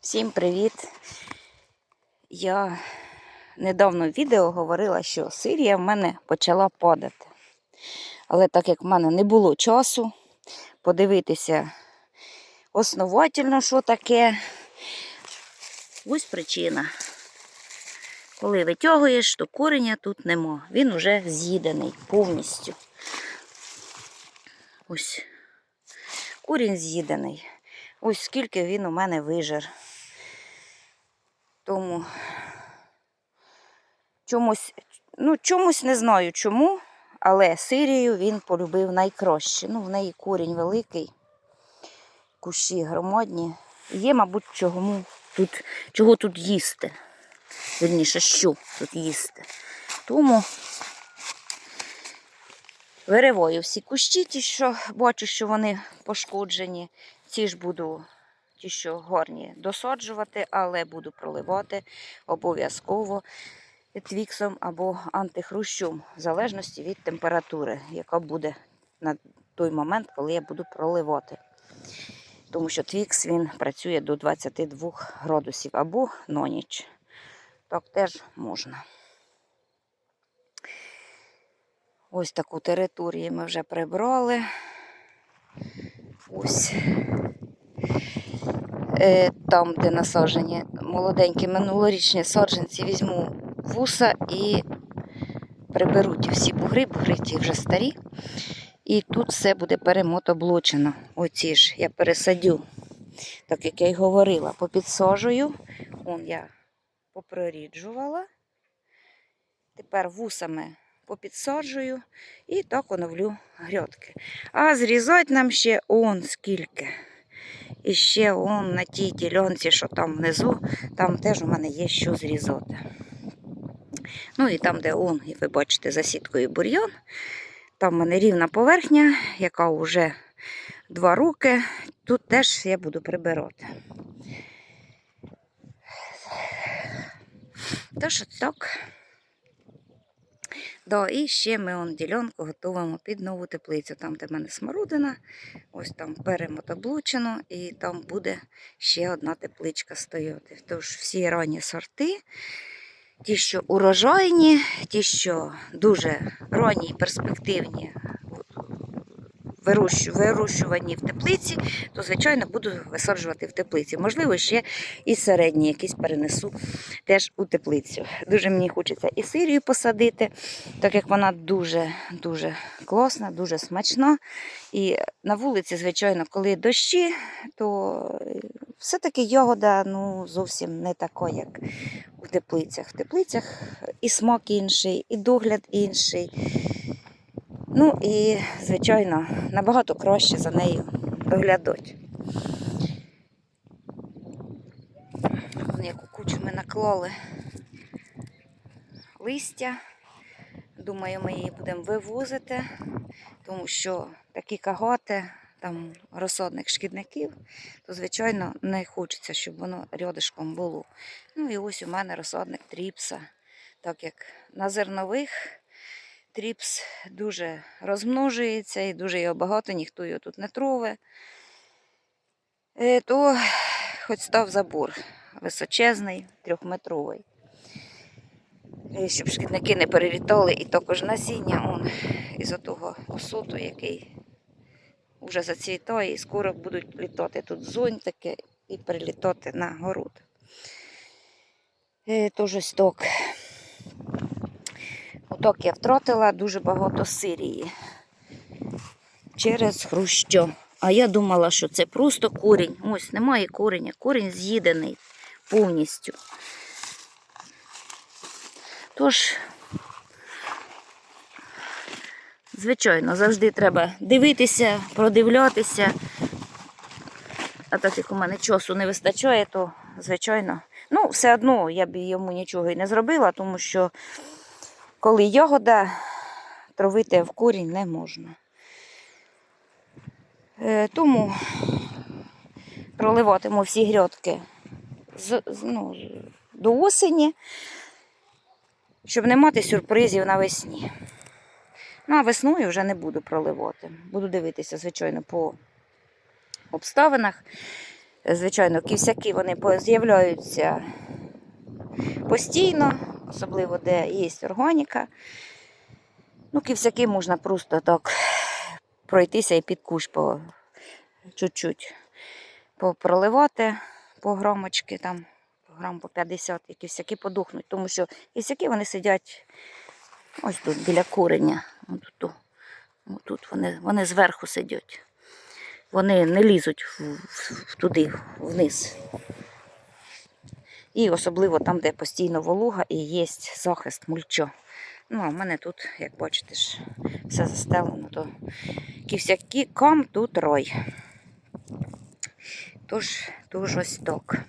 Всім привіт! Я недавно в відео говорила, що Сирія в мене почала падати. Але так як в мене не було часу подивитися основательно, що таке, ось причина. Коли витягуєш, то кореня тут нема. Він уже з'їдений повністю. Ось. Корінь з'їдений. Ось скільки він у мене вижер. Тому чомусь, ну, чомусь не знаю чому, але Сирію він полюбив найкраще. Ну, в неї корінь великий, кущі громадні. Є, мабуть, чого тут, чого тут їсти. Вірніше, що тут їсти. Тому вириваю всі кущі, ті, що бачу, що вони пошкоджені. Ці ж буду, ті, що горні, досаджувати, але буду проливати обов'язково твіксом або антихрущом, в залежності від температури, яка буде на той момент, коли я буду проливати. Тому що твікс він працює до 22 градусів або на ніч. Так теж можна. Ось таку територію ми вже прибрали. Ось. Е, Там, де насаджені молоденькі минулорічні саджанці, візьму вуса і приберу ті всі бугри, бугри ті вже старі. І тут все буде перемотоблочено. Оці ж я пересадю, так як я й говорила, попідсажую. Вон я попроріджувала. Тепер вусами попідсаджую і так оновлю грядки. А зрізати нам ще он скільки. І ще он на тій ділянці, що там внизу, там теж у мене є що зрізати. Ну і там, де он, і ви бачите, за сіткою бур'ян, там в мене рівна поверхня, яка вже два роки. Тут теж я буду прибирати. Тож так. Да, і ще ми он ділянку готуємо під нову теплицю. Там, де в мене смородина, ось там перемотоблучено, і там буде ще одна тепличка стояти. Тож всі ранні сорти, ті, що урожайні, ті, що дуже ранні і перспективні, вирощувані в теплиці, то, звичайно, буду висаджувати в теплиці. Можливо, ще і середні якісь перенесу теж у теплицю. Дуже мені хочеться і сирію посадити, так як вона дуже-дуже класна, дуже смачна. І на вулиці, звичайно, коли дощі, то все-таки ягода ну, зовсім не така, як у теплицях. В теплицях і смак інший, і догляд інший. Ну і, звичайно, набагато краще за нею доглядати. Яку кучу ми наклали листя. Думаю, ми її будемо вивозити, тому що такі каготи, там розсадних шкідників, то, звичайно, не хочеться, щоб воно рядишком було. Ну і ось у мене розсадник тріпса. Так як на зернових тріпс дуже розмножується і дуже його багато, ніхто його тут не трове, Е, то хоч став забор височезний, трьохметровий. Е, Щоб шкідники не перелітали, і також насіння он, із отого осоту, який вже зацвітає, і скоро будуть літати тут зонтики і прилітати на город. Е, Тож ось так. Отак я втратила дуже багато сирії через хрущо. А я думала, що це просто корінь. Ось немає кореня, корінь з'їдений повністю. Тож, звичайно, завжди треба дивитися, продивлятися. А так як у мене часу не вистачає, то, звичайно, ну, все одно я б йому нічого і не зробила, тому що коли ягода, травити в корінь не можна. Е, тому проливатиму всі грядки з, ну, до осені, щоб не мати сюрпризів навесні. Ну, а весною вже не буду проливати. Буду дивитися, звичайно, по обставинах. Звичайно, ківсяки вони з'являються постійно, особливо де є органіка. Ну, ківсяки можна просто так пройтися і під кущ по чуть-чуть проливати по грамочки, там, грам по 50, і ківсяки подухнуть, тому що ківсяки вони сидять ось тут біля кореня. Ось тут, вони, вони зверху сидять. Вони не лізуть в, в- туди, вниз. І особливо там, де постійно волуга і є захист мульчо. Ну, а в мене тут, як бачите, ж, все застелено, то ківсякам тут рой. Тож, тож ось так.